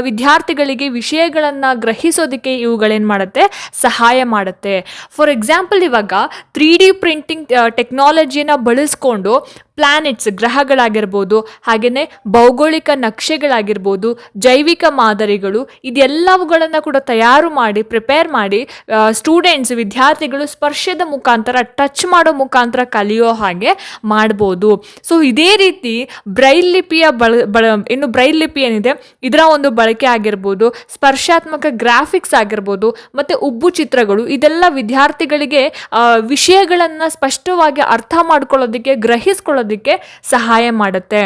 ವಿದ್ಯಾರ್ಥಿಗಳಿಗೆ ವಿಷಯಗಳನ್ನು ಗ್ರಹಿಸೋದಕ್ಕೆ ಇವುಗಳೇನು ಮಾಡುತ್ತೆ? ಸಹಾಯ ಮಾಡುತ್ತೆ. ಫಾರ್ ಎಕ್ಸಾಂಪಲ್ ಇವಾಗ ತ್ರೀ ಡಿ ಪ್ರಿಂಟಿಂಗ್ ಟೆಕ್ನಾಲಜಿನ ಬಳಸ್ಕೊಂಡು ಪ್ಲಾನೆಟ್ಸ್ ಗ್ರಹಗಳಾಗಿರ್ಬೋದು ಹಾಗೆಯೇ ಭೌಗೋಳಿಕ ನಕ್ಷೆಗಳಾಗಿರ್ಬೋದು, ಜೈವಿಕ ಮಾದರಿಗಳು, ಇದೆಲ್ಲವುಗಳನ್ನು ಕೂಡ ತಯಾರು ಮಾಡಿ ಪ್ರಿಪೇರ್ ಮಾಡಿ ಸ್ಟೂಡೆಂಟ್ಸ್ ವಿದ್ಯಾರ್ಥಿಗಳು ಸ್ಪರ್ಶದ ಮುಖಾಂತರ ಟಚ್ ಮಾಡೋ ಮುಖಾಂತರ ಕಲಿಯೋ ಹಾಗೆ ಮಾಡ್ಬೋದು. ಸೊ ಇದೇ ರೀತಿ ಬ್ರೈಲ್ ಲಿಪಿಯ ಬಳ ಬಳ, ಇನ್ನು ಬ್ರೈಲ್ ಲಿಪಿ ಏನಿದೆ, ಇದರ ಒಂದು ಬಳಕೆ ಆಗಿರ್ಬೋದು, ಸ್ಪರ್ಶಾತ್ಮಕ ಗ್ರಾಫಿಕ್ಸ್ ಆಗಿರ್ಬೋದು, ಮತ್ತು ಉಬ್ಬು ಚಿತ್ರಗಳು, ಇದೆಲ್ಲ ವಿದ್ಯಾರ್ಥಿಗಳಿಗೆ ವಿಷಯಗಳನ್ನು ಸ್ಪಷ್ಟವಾಗಿ ಅರ್ಥ ಮಾಡ್ಕೊಳ್ಳೋದಕ್ಕೆ, ಗ್ರಹಿಸ್ಕೊಳ್ಳೋದಕ್ಕೆ ಸಹಾಯ ಮಾಡುತ್ತೆ.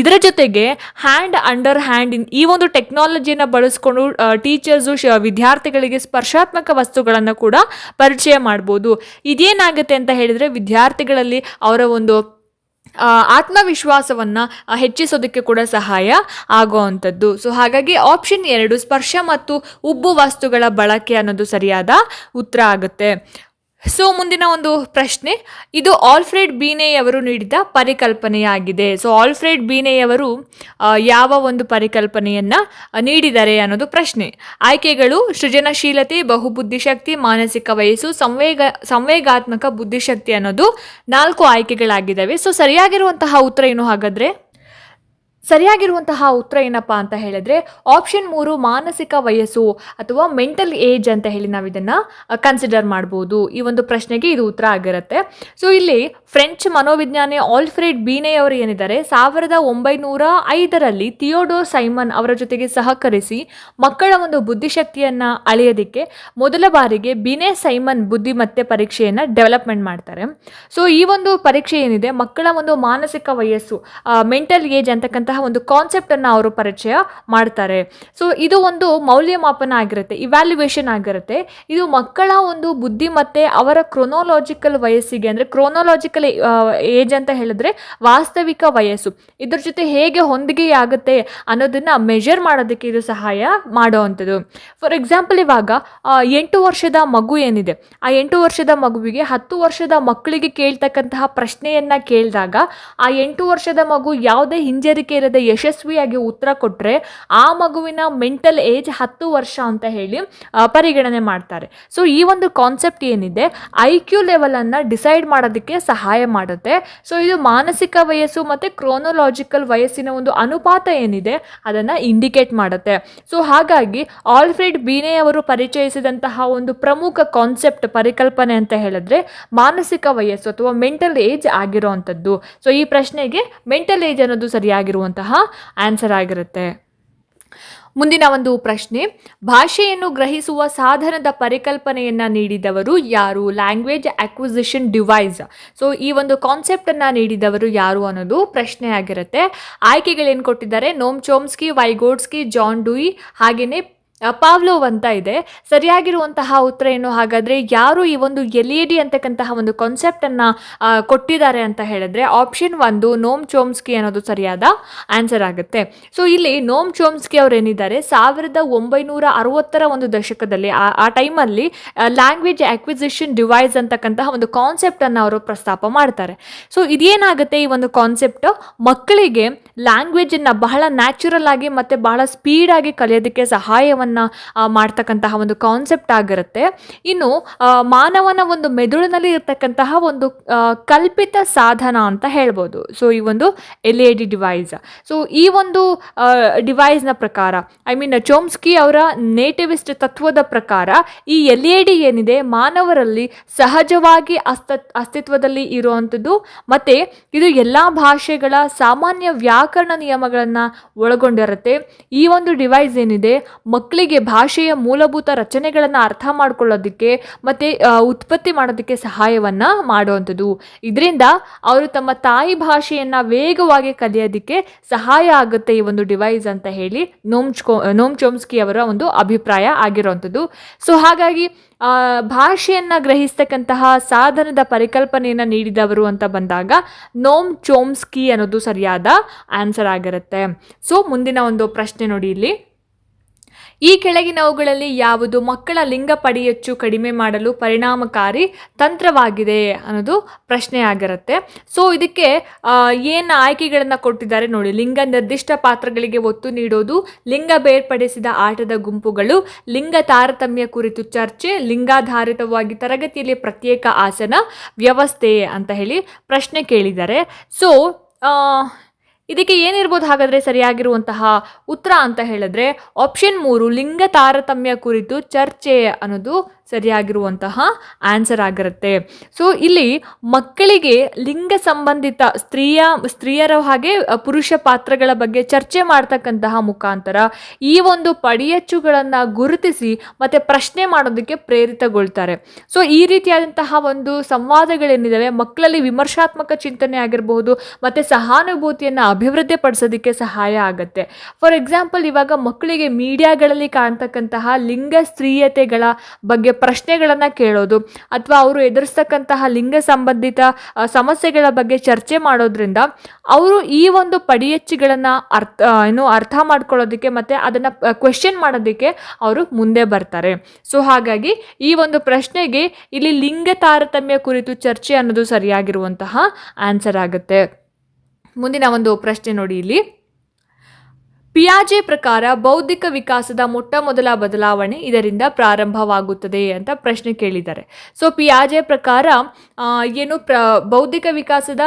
ಇದರ ಜೊತೆಗೆ ಹ್ಯಾಂಡ್ ಅಂಡರ್ ಹ್ಯಾಂಡ್ ಇನ್ ಈ ಒಂದು ಟೆಕ್ನಾಲಜಿಯನ್ನು ಬಳಸ್ಕೊಂಡು ಟೀಚರ್ಸು ವಿದ್ಯಾರ್ಥಿಗಳಿಗೆ ಸ್ಪರ್ಶಾತ್ಮಕ ವಸ್ತುಗಳನ್ನು ಕೂಡ ಪರಿಚಯ ಮಾಡ್ಬೋದು. ಇದೇನಾಗುತ್ತೆ ಅಂತ ಹೇಳಿದರೆ ವಿದ್ಯಾರ್ಥಿಗಳಲ್ಲಿ ಅವರ ಒಂದು ಆತ್ಮವಿಶ್ವಾಸವನ್ನು ಹೆಚ್ಚಿಸೋದಕ್ಕೆ ಕೂಡ ಸಹಾಯ ಆಗುವಂಥದ್ದು. ಸೊ ಹಾಗಾಗಿ ಆಪ್ಷನ್ ಎರಡು, ಸ್ಪರ್ಶ ಮತ್ತು ಉಬ್ಬು ವಸ್ತುಗಳ ಬಳಕೆ ಅನ್ನೋದು ಸರಿಯಾದ ಉತ್ತರ ಆಗುತ್ತೆ. ಸೊ ಮುಂದಿನ ಒಂದು ಪ್ರಶ್ನೆ, ಇದು ಆಲ್ಫ್ರೆಡ್ ಬೀನೆಯವರು ನೀಡಿದ ಪರಿಕಲ್ಪನೆಯಾಗಿದೆ. ಸೊ ಆಲ್ಫ್ರೆಡ್ ಬೀನೆಯವರು ಯಾವ ಒಂದು ಪರಿಕಲ್ಪನೆಯನ್ನು ನೀಡಿದ್ದಾರೆ ಅನ್ನೋದು ಪ್ರಶ್ನೆ. ಆಯ್ಕೆಗಳು, ಸೃಜನಶೀಲತೆ, ಬಹುಬುದ್ಧಿಶಕ್ತಿ, ಮಾನಸಿಕ ವಯಸ್ಸು, ಸಂವೇಗ, ಸಂವೇಗಾತ್ಮಕ ಬುದ್ಧಿಶಕ್ತಿ ಅನ್ನೋದು ನಾಲ್ಕು ಆಯ್ಕೆಗಳಾಗಿದ್ದಾವೆ. ಸೊ ಸರಿಯಾಗಿರುವಂತಹ ಉತ್ತರ ಏನು ಹಾಗಾದರೆ? ಸರಿಯಾಗಿರುವಂತಹ ಉತ್ತರ ಏನಪ್ಪಾ ಅಂತ ಹೇಳಿದ್ರೆ ಆಪ್ಷನ್ ಮೂರು ಮಾನಸಿಕ ವಯಸ್ಸು ಅಥವಾ ಮೆಂಟಲ್ ಏಜ್ ಅಂತ ಹೇಳಿ ನಾವು ಇದನ್ನ ಕನ್ಸಿಡರ್ ಮಾಡ್ಬೋದು. ಈ ಒಂದು ಪ್ರಶ್ನೆಗೆ ಇದು ಉತ್ತರ ಆಗಿರುತ್ತೆ. ಸೊ ಇಲ್ಲಿ ಫ್ರೆಂಚ್ ಮನೋವಿಜ್ಞಾನಿ ಆಲ್ಫ್ರೆಡ್ ಬೀನೆ ಅವರು ಏನಿದ್ದಾರೆ, ಸಾವಿರದ ಒಂಬೈನೂರ ಐದರಲ್ಲಿ ಥಿಯೋಡೋರ್ ಸೈಮನ್ ಅವರ ಜೊತೆಗೆ ಸಹಕರಿಸಿ ಮಕ್ಕಳ ಒಂದು ಬುದ್ಧಿಶಕ್ತಿಯನ್ನ ಅಳೆಯೋದಕ್ಕೆ ಮೊದಲ ಬಾರಿಗೆ ಬೀನೆ ಸೈಮನ್ ಬುದ್ಧಿಮತ್ತೆ ಪರೀಕ್ಷೆಯನ್ನ ಡೆವಲಪ್ಮೆಂಟ್ ಮಾಡ್ತಾರೆ. ಸೊ ಈ ಒಂದು ಪರೀಕ್ಷೆ ಏನಿದೆ, ಮಕ್ಕಳ ಒಂದು ಮಾನಸಿಕ ವಯಸ್ಸು ಮೆಂಟಲ್ ಏಜ್ ಅಂತಕ್ಕಂತಹ ಒಂದು ಕಾನ್ಸೆಪ್ಟನ್ನು ಅವರು ಪರಿಚಯ ಮಾಡ್ತಾರೆ. ಸೊ ಇದು ಒಂದು ಮೌಲ್ಯಮಾಪನ ಆಗಿರುತ್ತೆ ಇವ್ಯಾಲ್ಯುವೇಷನ್ ಆಗಿರುತ್ತೆ. ಇದು ಮಕ್ಕಳ ಒಂದು ಬುದ್ಧಿ ಮತ್ತೆ ಅವರ ಕ್ರೊನೋಲಾಜಿಕಲ್ ವಯಸ್ಸಿಗೆ, ಅಂದರೆ ಕ್ರೊನೋಲಾಜಿಕಲ್ ಏಜ್ ಅಂತ ಹೇಳಿದ್ರೆ ವಾಸ್ತವಿಕ ವಯಸ್ಸು. ಇದ್ರ ಜೊತೆ ಹೇಗೆ ಹೊಂದಿಗೆಯಾಗುತ್ತೆ ಅನ್ನೋದನ್ನ ಮೆಜರ್ ಮಾಡೋದಕ್ಕೆ ಇದು ಸಹಾಯ ಮಾಡುವಂಥದ್ದು. ಫಾರ್ ಎಕ್ಸಾಂಪಲ್ ಇವಾಗ ಎಂಟು ವರ್ಷದ ಮಗು ಏನಿದೆ? ಆ ಎಂಟು ವರ್ಷದ ಮಗುವಿಗೆ ಹತ್ತು ವರ್ಷದ ಮಕ್ಕಳಿಗೆ ಕೇಳ್ತಕ್ಕಂತಹ ಪ್ರಶ್ನೆಯನ್ನ ಕೇಳಿದಾಗ, ಆ ಎಂಟು ವರ್ಷದ ಮಗು ಯಾವುದೇ ಹಿಂಜರಿಕೆ ಇರದೆ ಯಶಸ್ವಿಯಾಗಿ ಉತ್ತರ ಕೊಟ್ಟರೆ ಆ ಮಗುವಿನ ಮೆಂಟಲ್ ಏಜ್ ಹತ್ತು ವರ್ಷ ಅಂತ ಹೇಳಿ ಪರಿಗಣನೆ ಮಾಡ್ತಾರೆ. ಸೊ ಈ ಒಂದು ಕಾನ್ಸೆಪ್ಟ್ ಏನಿದೆ ಐ ಕ್ಯೂ ಲೆವೆಲನ್ನು ಡಿಸೈಡ್ ಮಾಡೋದಕ್ಕೆ ಸಹಾಯ ಮಾಡುತ್ತೆ. ಸೊ ಇದು ಮಾನಸಿಕ ವಯಸ್ಸು ಮತ್ತು ಕ್ರೋನೋಲಾಜಿಕಲ್ ವಯಸ್ಸಿನ ಒಂದು ಅನುಪಾತ ಏನಿದೆ, ಅದನ್ನು ಇಂಡಿಕೇಟ್ ಮಾಡುತ್ತೆ. ಸೊ ಹಾಗಾಗಿ ಆಲ್ಫ್ರೆಡ್ ಬೀನೆ ಅವರು ಪರಿಚಯಿಸಿದಂತಹ ಒಂದು ಪ್ರಮುಖ ಕಾನ್ಸೆಪ್ಟ್ ಪರಿಕಲ್ಪನೆ ಅಂತ ಹೇಳಿದ್ರೆ ಮಾನಸಿಕ ವಯಸ್ಸು ಅಥವಾ ಮೆಂಟಲ್ ಏಜ್ ಆಗಿರುವಂಥದ್ದು. ಸೊ ಈ ಪ್ರಶ್ನೆಗೆ ಮೆಂಟಲ್ ಏಜ್ ಅನ್ನೋದು ಸರಿಯಾಗಿರುವಂತಹ ಆನ್ಸರ್ ಆಗಿರುತ್ತೆ. ಮುಂದಿನ ಒಂದು ಪ್ರಶ್ನೆ, ಭಾಷೆಯನ್ನು ಗ್ರಹಿಸುವ ಸಾಧನದ ಪರಿಕಲ್ಪನೆಯನ್ನು ನೀಡಿದವರು ಯಾರು? ಲ್ಯಾಂಗ್ವೇಜ್ ಅಕ್ವಿಸಿಷನ್ ಡಿವೈಸ್ ಸೊ ಈ ಒಂದು ಕಾನ್ಸೆಪ್ಟನ್ನು ನೀಡಿದವರು ಯಾರು ಅನ್ನೋದು ಪ್ರಶ್ನೆ ಆಗಿರುತ್ತೆ. ಆಯ್ಕೆಗಳೇನು ಕೊಟ್ಟಿದ್ದಾರೆ? ನೋಮ್ ಚೋಮ್ಸ್ಕಿ ವೈಗೋಡ್ಸ್ಕಿ ಜಾನ್ ಡೂಯಿ ಹಾಗೆಯೇ ಪಾವ್ಲೋವ್ ಅಂತ ಇದೆ. ಸರಿಯಾಗಿರುವಂತಹ ಉತ್ತರ ಏನು? ಹಾಗಾದರೆ ಯಾರು ಈ ಒಂದು ಎಲ್ ಇ ಡಿ ಅಂತಕ್ಕಂತಹ ಒಂದು ಕಾನ್ಸೆಪ್ಟನ್ನು ಕೊಟ್ಟಿದ್ದಾರೆ ಅಂತ ಹೇಳಿದ್ರೆ ಆಪ್ಷನ್ ಒಂದು ನೋಮ್ ಚೋಮ್ಸ್ಕಿ ಅನ್ನೋದು ಸರಿಯಾದ ಆನ್ಸರ್ ಆಗುತ್ತೆ. ಸೊ ಇಲ್ಲಿ ನೋಮ್ ಚೋಮ್ಸ್ಕಿ ಅವರು ಏನಿದ್ದಾರೆ? ಸಾವಿರದ ಒಂಬೈನೂರ ಅರವತ್ತರ ಒಂದು ದಶಕದಲ್ಲಿ, ಆ ಟೈಮಲ್ಲಿ ಲ್ಯಾಂಗ್ವೇಜ್ ಆಕ್ವಿಸಿಷನ್ ಡಿವೈಸ್ ಅಂತಕ್ಕಂತಹ ಒಂದು ಕಾನ್ಸೆಪ್ಟನ್ನು ಅವರು ಪ್ರಸ್ತಾಪ ಮಾಡ್ತಾರೆ. ಸೊ ಇದೇನಾಗುತ್ತೆ ಈ ಒಂದು ಕಾನ್ಸೆಪ್ಟ್ ಮಕ್ಕಳಿಗೆ ಲ್ಯಾಂಗ್ವೇಜನ್ನು ಬಹಳ ನ್ಯಾಚುರಲ್ ಆಗಿ ಮತ್ತು ಬಹಳ ಸ್ಪೀಡಾಗಿ ಕಲಿಯೋದಕ್ಕೆ ಸಹಾಯವನ್ನು ಮಾಡ್ತಕ್ಕಂತಹ ಒಂದು ಕಾನ್ಸೆಪ್ಟ್ ಆಗಿರುತ್ತೆ. ಇನ್ನು ಮಾನವನ ಒಂದು ಮೆದುಳಿನಲ್ಲಿ ಇರತಕ್ಕಂತಹ ಒಂದು ಕಲ್ಪಿತ ಸಾಧನ ಅಂತ ಹೇಳ್ಬೋದು. ಸೊ ಈ ಒಂದು L A D device so ಈ ಒಂದು ಡಿವೈಸ್ನ ಪ್ರಕಾರ ಐ ಮೀನ್ ಚೋಮ್ಸ್ಕಿ ಅವರ ನೇಟಿವಿಸ್ಟ್ ತತ್ವದ ಪ್ರಕಾರ, ಈ ಎಲ್ ಎ ಡಿ ಏನಿದೆ, ಮಾನವರಲ್ಲಿ ಸಹಜವಾಗಿ ಅಸ್ತ, ಅಸ್ತಿತ್ವದಲ್ಲಿ ಇರುವಂಥದ್ದು, ಮತ್ತು ಇದು ಎಲ್ಲ ಭಾಷೆಗಳ ಸಾಮಾನ್ಯ ವ್ಯಾಕರಣ ನಿಯಮಗಳನ್ನು ಒಳಗೊಂಡಿರುತ್ತೆ. ಈ ಒಂದು ಡಿವೈಸ್ ಏನಿದೆ ಮಕ್ಕಳಿಗೆ ಭಾಷೆಯ ಮೂಲಭೂತ ರಚನೆಗಳನ್ನು ಅರ್ಥ ಮಾಡ್ಕೊಳ್ಳೋದಕ್ಕೆ ಮತ್ತು ಉತ್ಪತ್ತಿ ಮಾಡೋದಕ್ಕೆ ಸಹಾಯವನ್ನು ಮಾಡುವಂಥದ್ದು. ಇದರಿಂದ ಅವರು ತಮ್ಮ ತಾಯಿ ಭಾಷೆಯನ್ನು ವೇಗವಾಗಿ ಕಲಿಯೋದಕ್ಕೆ ಸಹಾಯ ಆಗುತ್ತೆ ಈ ಒಂದು ಡಿವೈಸ್ ಅಂತ ಹೇಳಿ ನೋಮ್ಚ್ಕೋ ನೋಮ್ ಚೋಮ್ಸ್ಕಿ ಅವರ ಒಂದು ಅಭಿಪ್ರಾಯ ಆಗಿರುವಂಥದ್ದು. ಸೊ, ಹಾಗಾಗಿ ಭಾಷೆಯನ್ನ ಗ್ರಹಿಸ್ತಕ್ಕಂತಹ ಸಾಧನದ ಪರಿಕಲ್ಪನೆಯನ್ನು ನೀಡಿದವರು ಅಂತ ಬಂದಾಗ ನೋಮ್ ಚೋಮ್ಸ್ಕಿ ಅನ್ನೋದು ಸರಿಯಾದ ಆನ್ಸರ್ ಆಗಿರುತ್ತೆ. ಸೊ, ಮುಂದಿನ ಒಂದು ಪ್ರಶ್ನೆ ನೋಡಿ ಇಲ್ಲಿ. ಈ ಕೆಳಗಿನವುಗಳಲ್ಲಿ ಯಾವುದು ಮಕ್ಕಳ ಲಿಂಗ ಪಡೆಯಚ್ಚು ಕಡಿಮೆ ಮಾಡಲು ಪರಿಣಾಮಕಾರಿ ತಂತ್ರವಾಗಿದೆ ಅನ್ನೋದು ಪ್ರಶ್ನೆ ಆಗಿರುತ್ತೆ ಸೊ ಇದಕ್ಕೆ ಏನು ಆಯ್ಕೆಗಳನ್ನು ಕೊಟ್ಟಿದ್ದಾರೆ ನೋಡಿ. ಲಿಂಗ ನಿರ್ದಿಷ್ಟ ಪಾತ್ರಗಳಿಗೆ ಒತ್ತು ನೀಡೋದು, ಲಿಂಗ ಬೇರ್ಪಡಿಸಿದ ಆಟದ ಗುಂಪುಗಳು, ಲಿಂಗ ತಾರತಮ್ಯ ಕುರಿತು ಚರ್ಚೆ, ಲಿಂಗಾಧಾರಿತವಾಗಿ ತರಗತಿಯಲ್ಲಿ ಪ್ರತ್ಯೇಕ ಆಸನ ವ್ಯವಸ್ಥೆ ಅಂತ ಹೇಳಿ ಪ್ರಶ್ನೆ ಕೇಳಿದ್ದಾರೆ. ಸೊ ಇದಕ್ಕೆ ಏನಿರ್ಬೋದು ಹಾಗಾದರೆ ಸರಿಯಾಗಿರುವಂತಹ ಉತ್ತರ ಅಂತ ಹೇಳಿದ್ರೆ ಆಪ್ಷನ್ ಮೂರು ಲಿಂಗ ತಾರತಮ್ಯ ಕುರಿತು ಚರ್ಚೆ ಅನ್ನೋದು ಸರಿಯಾಗಿರುವಂತಹ ಆನ್ಸರ್ ಆಗಿರುತ್ತೆ. ಸೊ ಇಲ್ಲಿ ಮಕ್ಕಳಿಗೆ ಲಿಂಗ ಸಂಬಂಧಿತ ಸ್ತ್ರೀಯ, ಸ್ತ್ರೀಯರ ಹಾಗೆ ಪುರುಷ ಪಾತ್ರಗಳ ಬಗ್ಗೆ ಚರ್ಚೆ ಮಾಡ್ತಕ್ಕಂತಹ ಮುಖಾಂತರ ಈ ಒಂದು ಪಡಿಯಚ್ಚುಗಳನ್ನು ಗುರುತಿಸಿ ಮತ್ತು ಪ್ರಶ್ನೆ ಮಾಡೋದಕ್ಕೆ ಪ್ರೇರಿತಗೊಳ್ತಾರೆ. ಸೊ ಈ ರೀತಿಯಾದಂತಹ ಒಂದು ಸಂವಾದಗಳೇನಿದ್ದಾವೆ ಮಕ್ಕಳಲ್ಲಿ ವಿಮರ್ಶಾತ್ಮಕ ಚಿಂತನೆ ಆಗಿರಬಹುದು, ಮತ್ತು ಸಹಾನುಭೂತಿಯನ್ನು ಅಭಿವೃದ್ಧಿಪಡಿಸೋದಕ್ಕೆ ಸಹಾಯ ಆಗುತ್ತೆ. ಫಾರ್ ಎಕ್ಸಾಂಪಲ್ ಇವಾಗ ಮಕ್ಕಳಿಗೆ ಮೀಡಿಯಾಗಳಲ್ಲಿ ಕಾಣ್ತಕ್ಕಂತಹ ಲಿಂಗ ಸ್ತ್ರೀಯತೆಗಳ ಬಗ್ಗೆ ಪ್ರಶ್ನೆಗಳನ್ನು ಕೇಳೋದು, ಅಥವಾ ಅವರು ಎದುರಿಸ್ತಕ್ಕಂತಹ ಲಿಂಗ ಸಂಬಂಧಿತ ಸಮಸ್ಯೆಗಳ ಬಗ್ಗೆ ಚರ್ಚೆ ಮಾಡೋದ್ರಿಂದ ಅವರು ಈ ಒಂದು ಪಡಿಯಚ್ಚಿಗಳನ್ನು ಅರ್ಥ ಏನು ಅರ್ಥ ಮಾಡ್ಕೊಳ್ಳೋದಕ್ಕೆ ಮತ್ತು ಅದನ್ನು ಕ್ವೆಶನ್ ಮಾಡೋದಕ್ಕೆ ಅವರು ಮುಂದೆ ಬರ್ತಾರೆ. ಸೊ ಹಾಗಾಗಿ ಈ ಒಂದು ಪ್ರಶ್ನೆಗೆ ಇಲ್ಲಿ ಲಿಂಗ ತಾರತಮ್ಯ ಕುರಿತು ಚರ್ಚೆ ಅನ್ನೋದು ಸರಿಯಾಗಿರುವಂತಹ ಆನ್ಸರ್ ಆಗುತ್ತೆ. ಮುಂದಿನ ಒಂದು ಪ್ರಶ್ನೆ ನೋಡಿ ಇಲ್ಲಿ. ಪಿಯಾಜೆ ಪ್ರಕಾರ ಬೌದ್ಧಿಕ ವಿಕಾಸದ ಮೊಟ್ಟ ಮೊದಲ ಬದಲಾವಣೆ ಇದರಿಂದ ಪ್ರಾರಂಭವಾಗುತ್ತದೆ ಅಂತ ಪ್ರಶ್ನೆ ಕೇಳಿದ್ದಾರೆ. ಸೊ ಪಿಯಾಜೆ ಪ್ರಕಾರ ಏನು ಪ್ರ, ಬೌದ್ಧಿಕ ವಿಕಾಸದ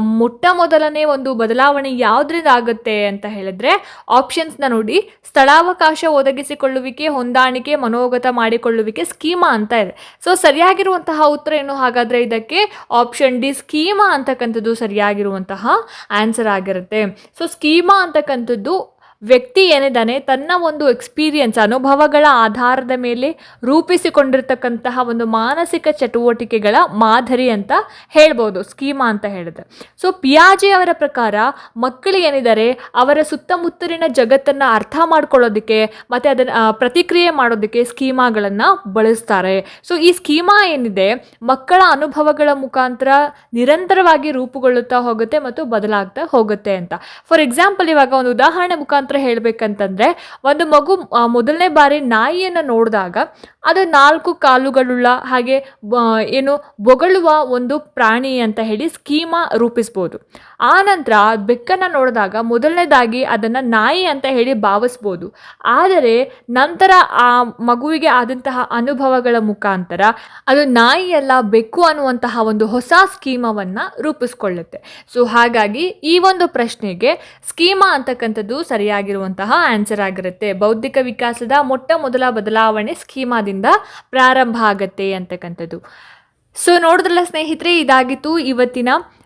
ಮೊಟ್ಟ ಮೊದಲನೇ ಒಂದು ಬದಲಾವಣೆ ಯಾವುದರಿಂದ ಆಗುತ್ತೆ ಅಂತ ಹೇಳಿದ್ರೆ ಆಪ್ಷನ್ಸ್ನ ನೋಡಿ. ಸ್ಥಳಾವಕಾಶ ಒದಗಿಸಿಕೊಳ್ಳುವಿಕೆ, ಹೊಂದಾಣಿಕೆ, ಮನೋಗತ ಮಾಡಿಕೊಳ್ಳುವಿಕೆ ಸ್ಕೀಮಾ ಅಂತ ಇದೆ. ಸೊ ಸರಿಯಾಗಿರುವಂತಹ ಉತ್ತರ ಏನು? ಹಾಗಾದರೆ ಇದಕ್ಕೆ ಆಪ್ಷನ್ ಡಿ ಸ್ಕೀಮಾ ಅಂತಕ್ಕಂಥದ್ದು ಸರಿಯಾಗಿರುವಂತಹ ಆನ್ಸರ್ ಆಗಿರುತ್ತೆ. ಸೊ ಸ್ಕೀಮಾ ಅಂತಕ್ಕಂಥದ್ದು ವ್ಯಕ್ತಿ ಏನಿದ್ದಾನೆ ತನ್ನ ಒಂದು ಎಕ್ಸ್ಪೀರಿಯನ್ಸ್ ಅನುಭವಗಳ ಆಧಾರದ ಮೇಲೆ ರೂಪಿಸಿಕೊಂಡಿರ್ತಕ್ಕಂತಹ ಒಂದು ಮಾನಸಿಕ ಚಟುವಟಿಕೆಗಳ ಮಾದರಿ ಅಂತ ಹೇಳ್ಬೋದು ಸ್ಕೀಮಾ ಅಂತ ಹೇಳಿದ್ರೆ. ಸೊ ಪಿಯಾಜೆ ಅವರ ಪ್ರಕಾರ ಮಕ್ಕಳು ಏನಿದ್ದಾರೆ ಅವರ ಸುತ್ತಮುತ್ತಲಿನ ಜಗತ್ತನ್ನು ಅರ್ಥ ಮಾಡ್ಕೊಳ್ಳೋದಕ್ಕೆ ಮತ್ತು ಅದನ್ನು ಪ್ರತಿಕ್ರಿಯೆ ಮಾಡೋದಕ್ಕೆ ಸ್ಕೀಮಾಗಳನ್ನು ಬಳಸ್ತಾರೆ. ಸೊ ಈ ಸ್ಕೀಮಾ ಏನಿದೆ ಮಕ್ಕಳ ಅನುಭವಗಳ ಮುಖಾಂತರ ನಿರಂತರವಾಗಿ ರೂಪುಗೊಳ್ಳುತ್ತಾ ಹೋಗುತ್ತೆ ಮತ್ತು ಬದಲಾಗ್ತಾ ಹೋಗುತ್ತೆ ಅಂತ. ಫಾರ್ ಎಕ್ಸಾಂಪಲ್ ಇವಾಗ ಒಂದು ಉದಾಹರಣೆ ಮುಖಾಂತರ ಹೇಳ್ಬೇಕಂತಂದ್ರೆ, ಒಂದು ಮಗು ಮೊದಲನೇ ಬಾರಿ ನಾಯಿಯನ್ನು ನೋಡಿದಾಗ, ಅದು ನಾಲ್ಕು ಕಾಲುಗಳುಳ್ಳ ಹಾಗೆ ಏನು ಬೊಗಳುವ ಒಂದು ಪ್ರಾಣಿ ಅಂತ ಹೇಳಿ ಸ್ಕೀಮಾ ರೂಪಿಸ್ಬೋದು. ಆ ನಂತರ ಬೆಕ್ಕನ್ನು ನೋಡಿದಾಗ ಮೊದಲನೇದಾಗಿ ಅದನ್ನು ನಾಯಿ ಅಂತ ಹೇಳಿ ಭಾವಿಸ್ಬೋದು. ಆದರೆ ನಂತರ ಆ ಮಗುವಿಗೆ ಆದಂತಹ ಅನುಭವಗಳ ಮುಖಾಂತರ ಅದು ನಾಯಿಯಲ್ಲ ಬೆಕ್ಕು ಅನ್ನುವಂತಹ ಒಂದು ಹೊಸ ಸ್ಕೀಮವನ್ನು ರೂಪಿಸ್ಕೊಳ್ಳುತ್ತೆ. ಸೊ ಹಾಗಾಗಿ ಈ ಒಂದು ಪ್ರಶ್ನೆಗೆ ಸ್ಕೀಮಾ ಅಂತಕ್ಕಂಥದ್ದು ಸರಿಯಾಗಿರುವಂತಹ ಆನ್ಸರ್ ಆಗಿರುತ್ತೆ. ಬೌದ್ಧಿಕ ವಿಕಾಸದ ಮೊಟ್ಟ ಮೊದಲ ಬದಲಾವಣೆ ಸ್ಕೀಮಾದಿಂದ ಪ್ರಾರಂಭ ಆಗತ್ತೆ ಅಂತಕ್ಕಂಥದ್ದು. ಸೊ ನೋಡಿದ್ರಲ್ಲ ಸ್ನೇಹಿತರೆ, ಇದಾಗಿತ್ತು ಇವತ್ತಿನ